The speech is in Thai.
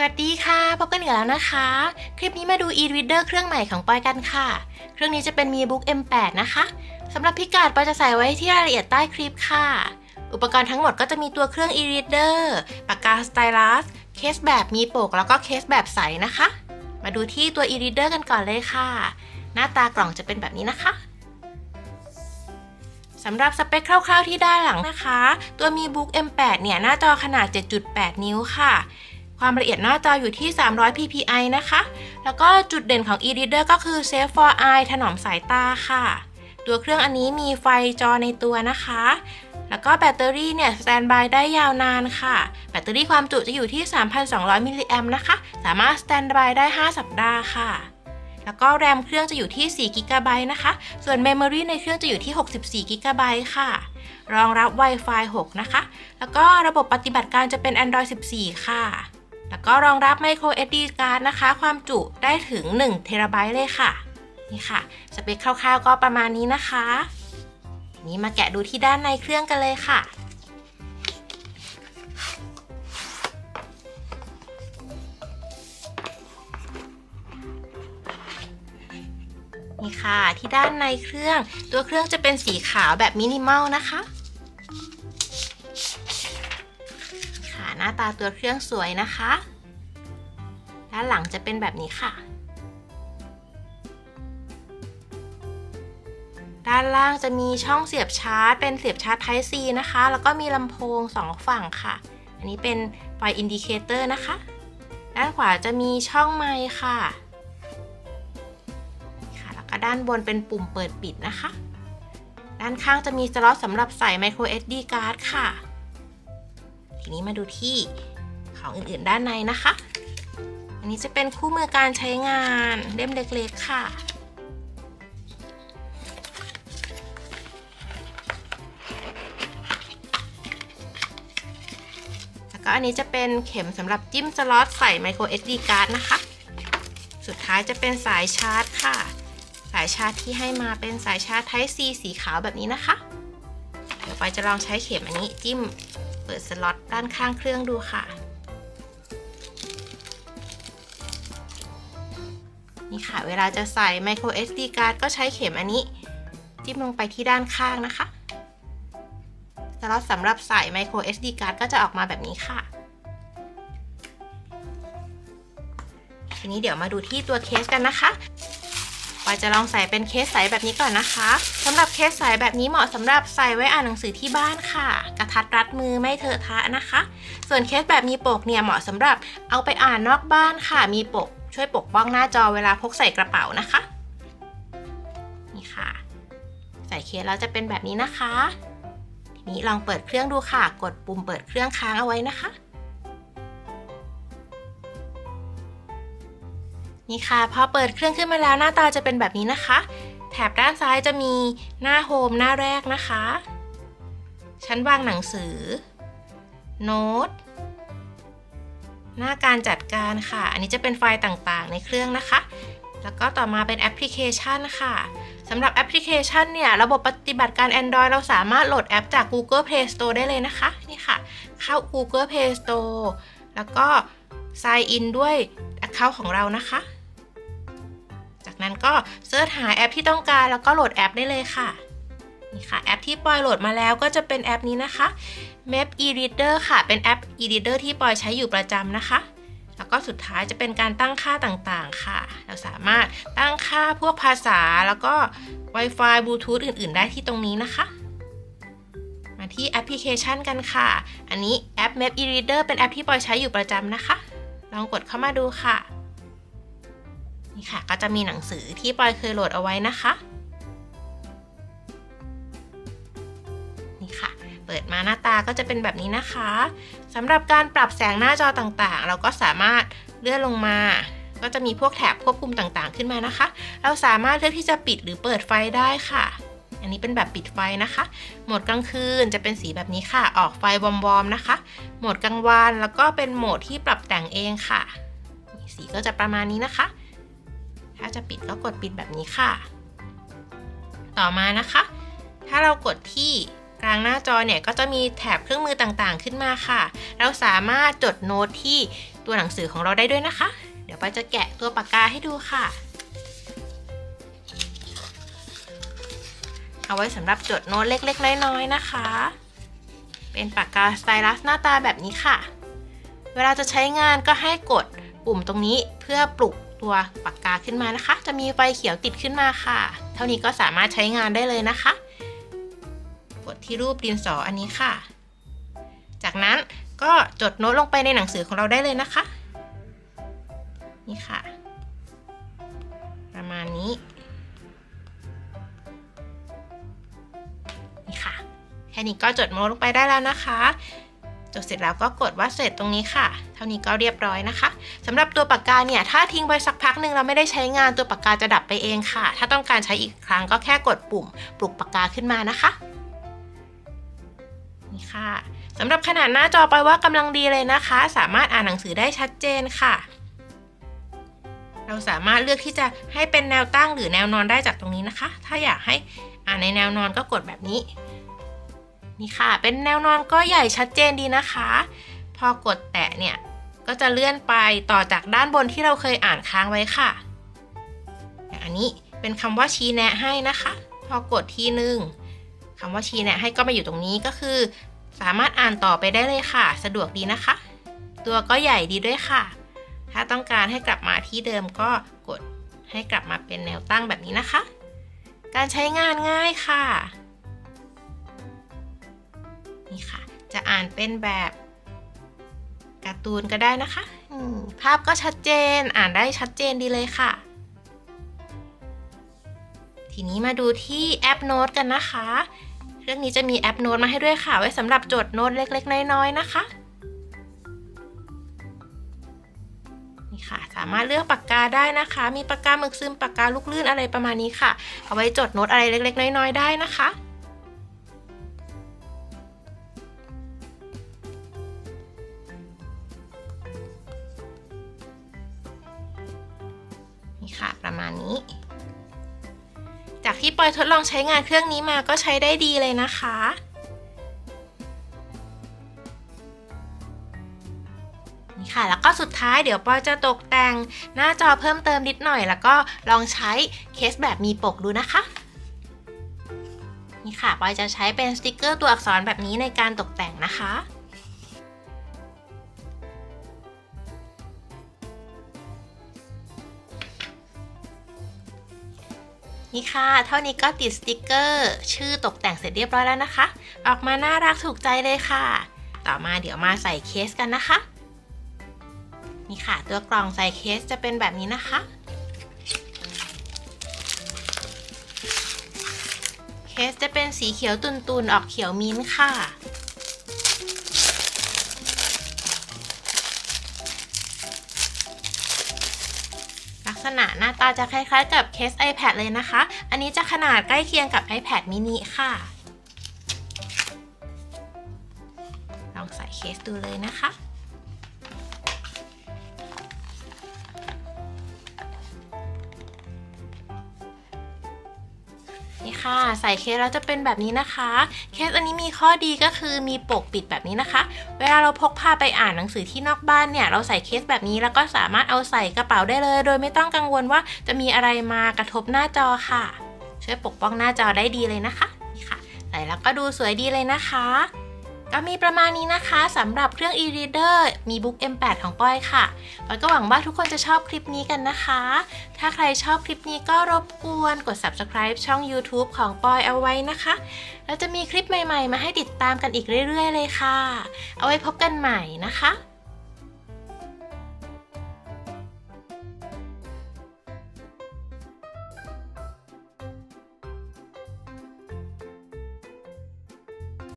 สวัสดีค่ะ พบกันอีกแล้วนะคะ คลิปนี้มาดู e-reader เครื่องใหม่ของปอยกันค่ะ เครื่องนี้จะเป็น MiBook M8 นะคะสำหรับพิกัดปอยจะใส่ไว้ที่รายละเอียดใต้คลิปค่ะ อุปกรณ์ทั้งหมดก็จะมีตัวเครื่อง e-reader ปากกาสไตลัสเคสแบบมีปก แล้วก็เคสแบบใสนะคะ มาดูที่ตัว e-reader กันก่อนเลยค่ะ หน้าตากล่องจะเป็นแบบนี้นะคะสำหรับสเปคคร่าวๆที่ด้านหลังนะคะ ตัว MiBook M8 เนี่ย หน้าจอขนาด 7.8 นิ้วค่ะ ความละเอียดหน้าจออยู่ที่ 300 ppi นะคะ แล้วก็จุดเด่นของ e-reader ก็คือ Safe for Eye ถนอมสายตาค่ะ ตัวเครื่องอันนี้มีไฟจอในตัวนะคะ แล้วก็แบตเตอรี่เนี่ยสแตนบายได้ยาวนานค่ะ แบตเตอรี่ความจุจะอยู่ที่ 3,200 มิลลิแอมนะคะ สามารถสแตนบายได้ 5 สัปดาห์ค่ะแล้วก็แรมเครื่องจะอยู่ที่ 4 g b นะคะ ส่วน Memory ในเครื่องจะอยู่ที่ 64 g b ค่ะ รองรับ Wi-Fi 6 นะคะ แล้วก็ระบบปฏิบัติการจะเป็น Android 14 ค่ะ แล้วก็รองรับ Micro SD card นะคะ ความจุได้ถึง1 t b เลยค่ะ นี่ค่ะ สเปคคร่าวๆก็ประมาณนี้นะคะ นี้มาแกะดูที่ด้านในเครื่องกันเลยค่ะนี่ค่ะที่ด้านในเครื่อง ตัวเครื่องจะเป็นสีขาวแบบมินิมอลนะคะ หน้าตาตัวเครื่องสวยนะคะ ด้านหลังจะเป็นแบบนี้ค่ะ ด้านล่างจะมีช่องเสียบชาร์จ เป็นเสียบชาร์จ Type C นะคะ แล้วก็มีลำโพงสองฝั่งค่ะ อันนี้เป็นไฟอินดิเคเตอร์นะคะ ด้านขวาจะมีช่องไมค์ค่ะค่ะ แล้วก็ด้านบนเป็นปุ่มเปิดปิดนะคะ ด้านข้างจะมีสล็อตสำหรับใส่ micro SD card ค่ะ ทีนี้มาดูที่ของอื่นๆด้านในนะคะ อันนี้จะเป็นคู่มือการใช้งานเล่มเล็กๆค่ะ แล้วก็อันนี้จะเป็นเข็มสำหรับจิ้มสล็อตใส่ micro SD card นะคะ สุดท้ายจะเป็นสายชาร์จค่ะ สายชาร์จที่ให้มาเป็นสายชาร์จ Type C สีขาวแบบนี้นะคะ เดี๋ยวไปจะลองใช้เข็มอันนี้จิ้ม เปิดสล็อตด้านข้างเครื่องดูค่ะ นี่ค่ะ เวลาจะใส่ micro SD card ก็ใช้เข็มอันนี้ จิ้มลงไปที่ด้านข้างนะคะสล็อตสำหรับใส่ micro SD card ก็จะออกมาแบบนี้ค่ะทีนี้เดี๋ยวมาดูที่ตัวเคสกันนะคะ ปอยจะลองใส่เป็นเคสใสแบบนี้ก่อนนะคะสำหรับเคสใสแบบนี้เหมาะสำหรับใส่ไว้อ่านหนังสือที่บ้านค่ะ กระทัดรัดมือไม่เถอะทะนะคะ ส่วนเคสแบบมีปกเนี่ยเหมาะสำหรับเอาไปอ่านนอกบ้านค่ะ มีปกช่วยปกป้องหน้าจอเวลาพกใส่กระเป๋านะคะ นี่ค่ะ ใส่เคสแล้วจะเป็นแบบนี้นะคะ ทีนี้ลองเปิดเครื่องดูค่ะ กดปุ่มเปิดเครื่องค้างเอาไว้นะคะ นี่ค่ะ พอเปิดเครื่องขึ้นมาแล้วหน้าตาจะเป็นแบบนี้นะคะ แถบด้านซ้ายจะมีหน้าโฮมหน้าแรกนะคะ ชั้นวางหนังสือ โน้ต หน้าการจัดการค่ะ อันนี้จะเป็นไฟล์ต่างๆ ในเครื่องนะคะ แล้วก็ต่อมาเป็นแอปพลิเคชันค่ะสำหรับแอปพลิเคชันเนี่ย ระบบปฏิบัติการ Android เราสามารถโหลดแอปจาก Google Play Store ได้เลยนะคะ นี่ค่ะ เข้า Google Play Store แล้วก็ sign in ด้วย Account ของเรานะคะ นั้นก็เสิร์ชหาแอปที่ต้องการแล้วก็โหลดแอปได้เลยค่ะนี่ค่ะแอปที่ปอยโหลดมาแล้วก็จะเป็นแอปนี้นะคะ Map e-reader ค่ะเป็นแอป e-reader ที่ปอยใช้อยู่ประจำนะคะ แล้วก็สุดท้ายจะเป็นการตั้งค่าต่างๆค่ะ เราสามารถตั้งค่าพวกภาษาแล้วก็ Wi-Fi Bluetooth อื่น ๆ ได้ที่ตรงนี้นะคะมาที่แอปพลิเคชันกันค่ะ อันนี้แอป Map e-reader เป็นแอปที่ปอยใช้อยู่ประจำนะคะ ลองกดเข้ามาดูค่ะ นี่ค่ะ ก็จะมีหนังสือที่ปอยเคยโหลดเอาไว้นะคะ นี่ค่ะ เปิดมาหน้าตาก็จะเป็นแบบนี้นะคะสำหรับการปรับแสงหน้าจอต่างๆ เราก็สามารถเลื่อนลงมา ก็จะมีพวกแถบควบคุมต่างๆ ขึ้นมานะคะ เราสามารถเลือกที่จะปิดหรือเปิดไฟได้ค่ะอันนี้เป็นแบบปิดไฟนะคะ โหมดกลางคืนจะเป็นสีแบบนี้ค่ะ ออกไฟวอมๆนะคะ โหมดกลางวันแล้วก็เป็นโหมดที่ปรับแต่งเองค่ะ สีก็จะประมาณนี้นะคะ ถ้าจะปิดก็กดปิดแบบนี้ค่ะ ต่อมานะคะ ถ้าเรากดที่กลางหน้าจอเนี่ยก็จะมีแถบเครื่องมือต่างๆ ขึ้นมาค่ะ เราสามารถจดโน้ตที่ตัวหนังสือของเราได้ด้วยนะคะ เดี๋ยวปอยจะแกะตัวปากกาให้ดูค่ะ เอาไว้สำหรับจดโน้ตเล็กๆ น้อยๆ นะคะ เป็นปากกาสไตลัสหน้าตาแบบนี้ค่ะ เวลาจะใช้งานก็ให้กดปุ่มตรงนี้เพื่อปลุก ตัวปากกาขึ้นมานะคะ จะมีไฟเขียวติดขึ้นมาค่ะ เท่านี้ก็สามารถใช้งานได้เลยนะคะ กดที่รูปดินสออันนี้ค่ะ จากนั้นก็จดโน้ตลงไปในหนังสือของเราได้เลยนะคะ นี่ค่ะ ประมาณนี้นี่ค่ะ แค่นี้ก็จดโน้ตลงไปได้แล้วนะคะ จดเสร็จแล้วก็กดว่าเสร็จตรงนี้ค่ะ เท่านี้ก็เรียบร้อยนะคะสำหรับตัวปากกาเนี่ยถ้าทิ้งไปสักพักหนึ่งเราไม่ได้ใช้งานตัวปากกาจะดับไปเองค่ะ ถ้าต้องการใช้อีกครั้งก็แค่กดปุ่มปลุกปากกาขึ้นมานะคะนี่ค่ะสำหรับขนาดหน้าจอไปว่ากำลังดีเลยนะคะ สามารถอ่านหนังสือได้ชัดเจนค่ะ เราสามารถเลือกที่จะให้เป็นแนวตั้งหรือแนวนอนได้จากตรงนี้นะคะ ถ้าอยากให้อ่านในแนวนอนก็กดแบบนี้ นี่ค่ะ เป็นแนวนอนก็ใหญ่ชัดเจนดีนะคะ พอกดแตะเนี่ย ก็จะเลื่อนไปต่อจากด้านบนที่เราเคยอ่านค้างไว้ค่ะ อันนี้เป็นคำว่าชี้แนะให้นะคะ พอกดทีหนึ่งคำว่าชี้แนะให้ก็มาอยู่ตรงนี้ก็คือ สามารถอ่านต่อไปได้เลยค่ะ สะดวกดีนะคะ ตัวก็ใหญ่ดีด้วยค่ะ ถ้าต้องการให้กลับมาที่เดิมก็กดให้กลับมาเป็นแนวตั้งแบบนี้นะคะ การใช้งานง่ายค่ะ จะอ่านเป็นแบบการ์ตูนก็ได้นะคะภาพก็ชัดเจนอ่านได้ชัดเจนดีเลยค่ะ ทีนี้มาดูที่แอปโน้ตกันนะคะ เรื่องนี้จะมีแอปโน้ตมาให้ด้วยค่ะ ไว้สำหรับจดโน้ตเล็กๆ น้อยๆ นะคะนี่ค่ะ สามารถเลือกปากกาได้นะคะ มีปากกาหมึกซึมปากกาลูกลื่นอะไรประมาณนี้ค่ะ เอาไว้จดโน้ตอะไรเล็กๆ น้อยๆ ได้นะคะ ที่ปอยทดลองใช้งานเครื่องนี้มาก็ใช้ได้ดีเลยนะคะ นี่ค่ะ แล้วก็สุดท้ายเดี๋ยวปอยจะตกแต่งหน้าจอเพิ่มเติมนิดหน่อย แล้วก็ลองใช้เคสแบบมีปกดูนะคะ นี่ค่ะปอยจะใช้เป็นสติกเกอร์ตัวอักษรแบบนี้ในการตกแต่งนะคะ นี่ค่ะ เท่านี้ก็ติดสติกเกอร์ ชื่อตกแต่งเสร็จเรียบร้อยแล้วนะคะ ออกมาน่ารักถูกใจเลยค่ะ ต่อมาเดี๋ยวมาใส่เคสกันนะคะ นี่ค่ะ ตัวกล่องใส่เคสจะเป็นแบบนี้นะคะ เคสจะเป็นสีเขียวตุนๆ ออกเขียวมิ้นค่ะ ณะหน้าตาจะคล้ายๆ กับเคส iPad เลยนะคะ อันนี้จะขนาดใกล้เคียงกับ iPad mini ค่ะ ลองใส่เคสดูเลยนะคะ นี่ค่ะ ใส่เคสแล้วจะเป็นแบบนี้นะคะ เคสอันนี้มีข้อดีก็คือมีปกปิดแบบนี้นะคะ เวลาเราพกพาไปอ่านหนังสือที่นอกบ้านเนี่ย เราใส่เคสแบบนี้แล้วก็สามารถเอาใส่กระเป๋าได้เลย โดยไม่ต้องกังวลว่าจะมีอะไรมากระทบหน้าจอค่ะ ช่วยปกป้องหน้าจอได้ดีเลยนะคะนี่ค่ะ ใส่แล้วก็ดูสวยดีเลยนะคะ ก็มีประมาณนี้นะคะสำหรับเครื่อง e-reader มีบุ๊ก M8 ของป้อยค่ะป้อยก็หวังว่าทุกคนจะชอบคลิปนี้กันนะคะ ถ้าใครชอบคลิปนี้ก็รบกวนกด subscribe ช่อง YouTube ของปอยเอาไว้นะคะ แล้วจะมีคลิปใหม่ๆ มาให้ติดตามกันอีกเรื่อย ๆ เลยค่ะ เอาไว้พบกันใหม่นะคะ